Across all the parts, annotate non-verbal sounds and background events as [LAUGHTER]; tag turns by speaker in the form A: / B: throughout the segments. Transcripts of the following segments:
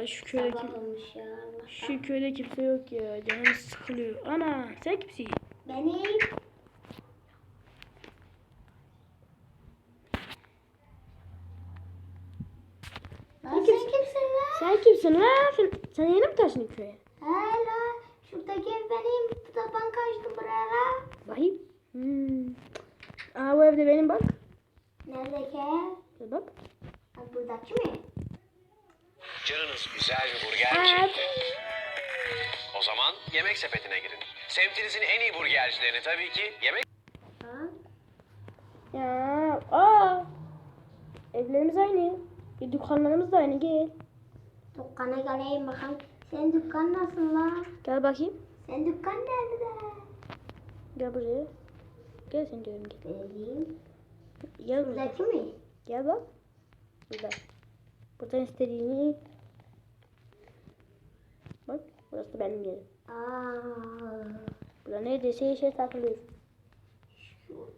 A: Ya şu köyde kim, şu köyde kimse yok ya. Canım sıkılıyor. Ana sen kimsin?
B: Benim. Lan sen kimsin lan?
A: Sen kimsin lan? Sen, yeni mi taşındın köye?
B: Hala şuradaki ev benim. Bu da ben kaçtım buraya.
A: Bakayım. Hmm. Aa bu evde benim bak.
B: Neredeki ev?
A: Bak.
B: Buradaki mi?
C: Canınız güzel bir burger mi çekti? O zaman yemek sepetine girin. Semtinizin en iyi burgercilerini tabii ki yemek?
A: Ya aa. Evlerimiz aynı. E, dükkanlarımız da aynı gel.
B: Dükkana geleyim bakalım. Senin dükkan nasıl la?
A: Gel bakayım.
B: Senin dükkan nerede?
A: Gel buraya. Gel sen diyorum gel.
B: Vereyim.
A: Gel buraya.
B: Buradaki mi?
A: Gel bak. Burada. Buradan istediğini. Burası benim yerim.
B: Aa.
A: Burada neredeyse şey takılıyor.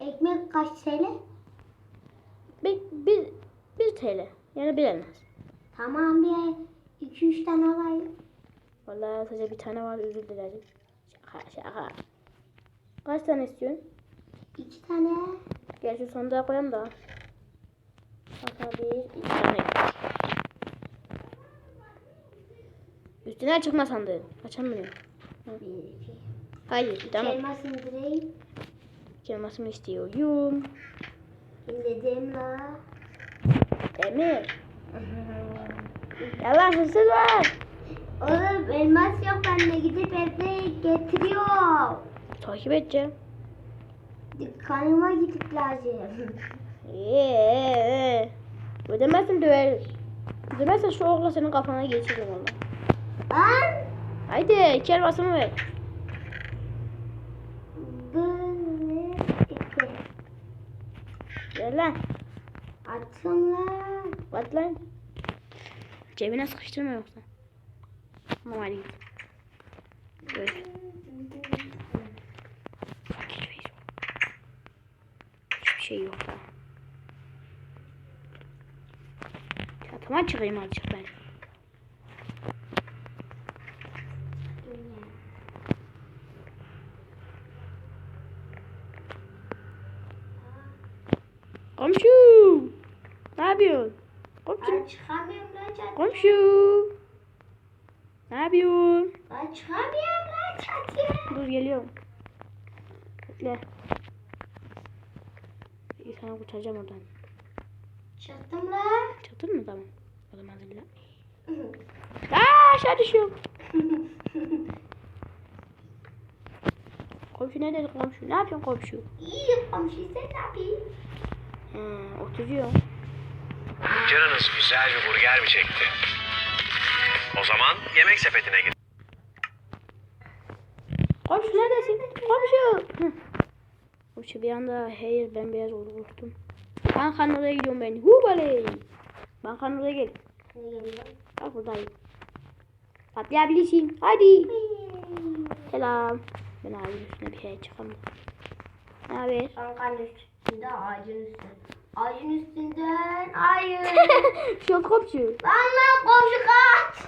B: Ekmek kaç TL?
A: Bir, bir, bir TL. Yani bir elmas.
B: Tamam bir iki üç tane alayım.
A: Vallahi sadece bir tane var özür dilerim. Şaka şaka. Kaç tane istiyorsun?
B: İki tane.
A: Şu sandığa koyalım da. Hatta bir, iki tane. Üstüne çıkma sandığı. Açamıyorum. Hayır tamam.
B: Elmas indireyim.
A: Gelmesini istiyorum.
B: İndirdim la.
A: Demir. Yalan hırsız var.
B: Oğlum elmas yok bende gidip evde getiriyorum.
A: Takip edeceğim.
B: Dükkanıma gidip lazım. [LAUGHS]
A: Eee. Ödemezsen döveriz. Ödemezsen şu okla senin kafana geçiririm valla.
B: Lan.
A: Haydi iki elmasımı ver.
B: Böyle.
A: Ver lan.
B: Atın la.
A: At lan. Cebine sıkıştırma yoksa. Hadi git. Evet. Hiçbir şey yok. Çatıma çıkayım azıcık ben. Komşu. Ne yapıyorsun? Komşu.
B: Ben çıkamıyorum lan çatıya.
A: Komşu. Ne yapıyorsun?
B: Ben çıkamıyorum lan çatıya.
A: Dur geliyorum. Bekle. İyi sana kurtaracağım oradan.
B: Çıktım la.
A: Çıktın mı tamam. O zaman hazırla. Aa aşağı düşüyorum. [LAUGHS] Komşu ne dedi komşu? Ne yapıyorsun komşu?
B: İyi komşu sen ne yapayım?
A: He, oturuyor.
C: Canınız güzel bir burger mi çekti? O zaman yemek sepetine girin.
A: Komşu neredesin? Komşu. Hı. Komşu bir anda hayır ben beyaz oldu korktum. Bankanın oraya gidiyorum ben. Hubaley. Bankanın oraya gel. Bak buradayım. Patlayabilirsin. Hadi. Selam. Ben ağacın üstüne bir şey çıkamadım. Ne haber?
B: Bankanın üstünde ağacın üstünde. Ağacın üstünden hayır. [LAUGHS]
A: Oldu komşu.
B: Lan lan komşu kaç.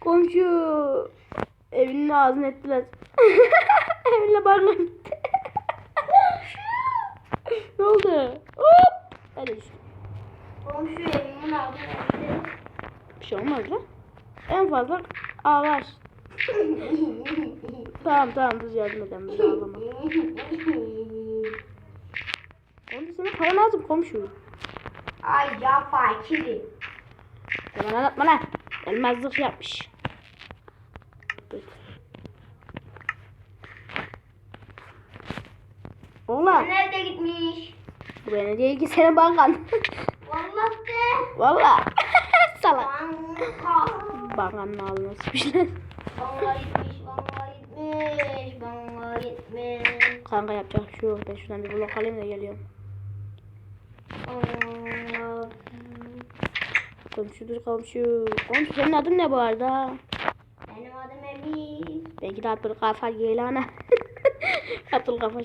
A: komşu. Evinin ağzını ettiler. [LAUGHS] Evine barına gitti. [LAUGHS] ne oldu? Hop. Hadi işte.
B: Komşu evimin altında.
A: Bir şey olmaz lan. En fazla ağlar. [LAUGHS] Tamam tamam biz yardım edelim. Biz ağlama. Komşu sana para lazım komşu.
B: Ay ya fakirim.
A: Yalan anlatma lan. Elmazlık yapmış. Dur. Oğlan.
B: Nerede gitmiş?
A: Bu beni değil ki senin bankan.
B: Vallahi de.
A: Valla. [LAUGHS] Salak.
B: Banka.
A: Bankanın ağzına sıçmışlar.
B: Bana gitmiş, bana gitmiş, gitmiş.
A: Kanka yapacak bir şey yok. Ben şuradan bir blok alayım da geliyorum.
B: Bana-
A: Komşudur komşu. Komşu senin adın ne bu arada?
B: Benim adım Emir.
A: Belki de Abdül Kafa Geylana. [LAUGHS] Abdül Kafa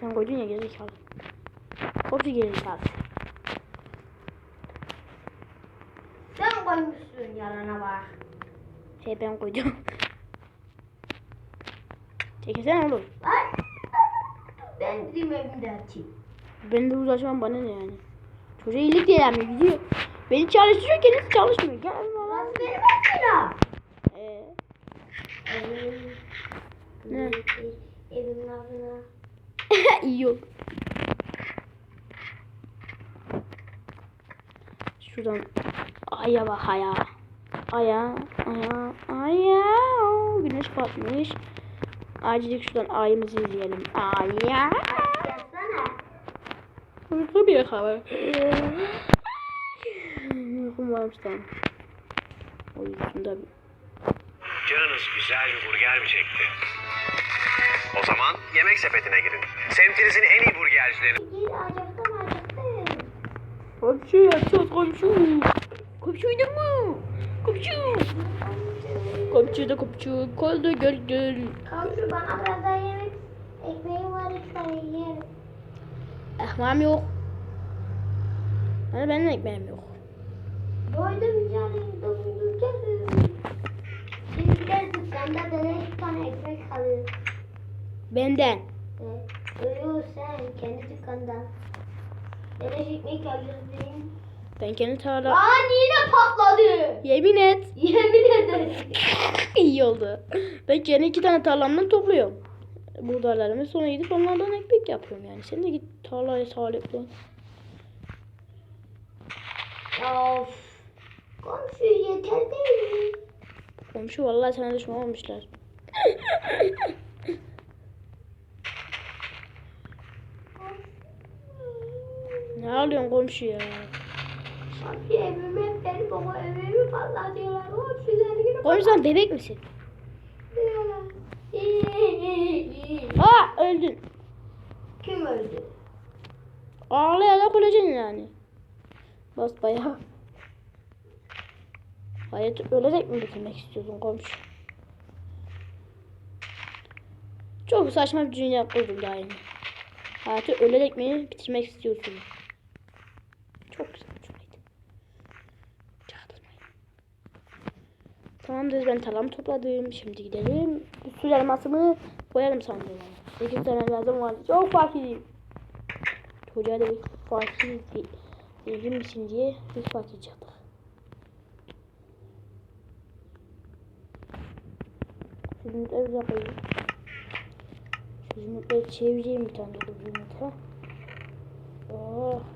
A: Sen koydun ya gerizekalı. Koydu gerizekalı.
B: Sen koymuşsun yalana bak.
A: Şey ben koydum. Çekilsene oğlum.
B: Ay, ben gideyim evimde açayım.
A: Ben de uzlaşmam bana ne yani. Çocuğa iyilik diye yani gidiyor. Beni çalıştırıyor kendisi çalışmıyor. Gel bana.
B: Nasıl benim
A: hakkıyla? Şuradan aya bak aya. Aya, aya, aya. Güneş batmış. Acillik şuradan ayımızı izleyelim. Aya. Uyku bir hava. Uykum varmış tamam. O yüzden de
C: Canınız güzel bir burger mi çekti? O zaman yemek sepetine girin. Semtinizin en iyi
B: acıktım.
A: Komşu yapacağız komşu. Komşu uydun mu? Komşu. Komşu da komşu. Kolda gel gel.
B: Komşu bana biraz yemek ekmeğim var lütfen yerim.
A: Ekmeğim yok. Hani benim ekmeğim yok.
B: Doydum canım doydum canım. Şimdi gider dükkanda dene bir tane ekmek alır.
A: Benden.
B: Öyle sen kendi dükkandan. Ekmek.
A: Ben kendi tarla...
B: Aa yine patladı.
A: Yemin et.
B: Yemin ederim. [LAUGHS]
A: İyi oldu. Ben kendi iki tane tarlamdan topluyorum. Buğdaylarımı sonra gidip onlardan ekmek yapıyorum yani. Sen de git tarlaya sahiplen.
B: of. Komşu yeter değil mi?
A: Komşu vallahi sana düşman olmuşlar. [LAUGHS] ne alıyorsun komşu ya?
B: Abi evime beni baba evimi patlatıyorlar. Hop güzelliğini
A: Komşu sen bebek misin? [LAUGHS] Aa öldün.
B: Kim öldü?
A: Ağlayarak öleceksin yani. Bas bayağı. Hayatı ölerek mi bitirmek istiyorsun komşu? Çok saçma bir dünya kurdum daha yeni. Hayatı ölerek mi bitirmek istiyorsun? Çok güzel. Çaktırmayın. Tamamdır ben talam topladım. Şimdi gidelim. Bu su elmasımı koyarım sandım. 8 tane lazım var. Çok fakirim. Çocuğa da bir fakir verir misin diye bir fakir. Şu zümrütleri yapayım. Şu zümrütleri çevireyim bir tane de zümrüt ha. Oh.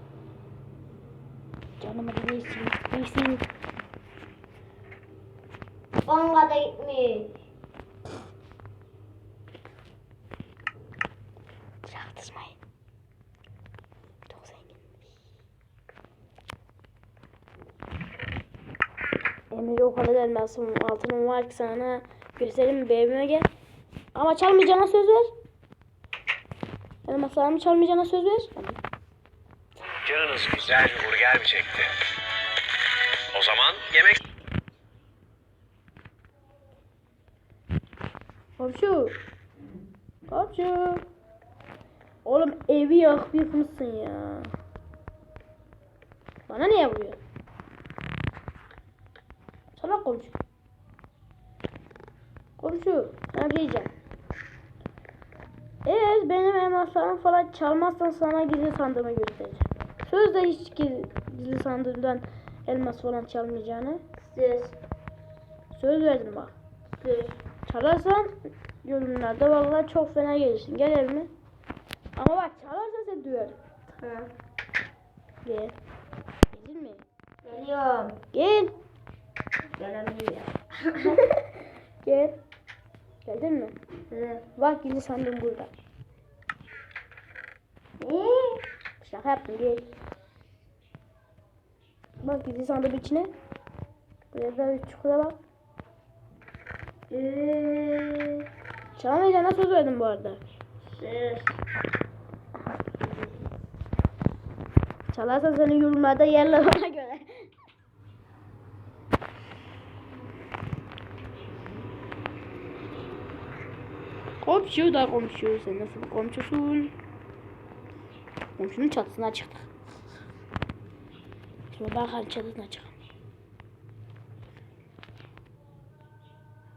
A: Canım hadi iyisin. İyisin.
B: Banga da gitmiş.
A: Çaktırmayın. Çok zengin. Emir o kadar elmasım altınım var ki sana göstereyim bir evime gel. Ama çalmayacağına söz ver. Elmaslarımı çalmayacağına söz ver.
C: Canınız güzel çekti? O zaman yemek
A: Komşu. Komşu. Oğlum evi yakmışsın ya. Bana niye vuruyor? Sana komşu. Komşu sana şey diyeceğim. Eğer benim elmaslarımı falan çalmazsan sana gizli sandığımı göstereceğim. Sözde hiç gizli, sandığımdan elmas falan çalmayacağını.
B: Söz.
A: Söz verdim bak.
B: Söz.
A: Çalarsan yorumlarda vallahi çok fena gelirsin. Gel evime. Ama bak çalarsan seni duyarım.
B: Ha.
A: Gel. Gelir mi?
B: Geliyorum.
A: Gel.
B: Gelemiyorum. [LAUGHS]
A: Gel. Geldin mi?
B: Hı.
A: Bak gizli sandığım burada.
B: Ne?
A: Şaka yaptım gel. Bak gizli sandığım içine. Buraya da bir çukura bak.
B: Ee,
A: Çalmayacağına söz verdim bu arada.
B: söz.
A: Çalarsan seni yorumlarda yerler ona göre. Komşu da komşu. Sen nasıl komşusun? Komşunun çatısına çıktık. Şimdi bakalım çatısına çıkalım.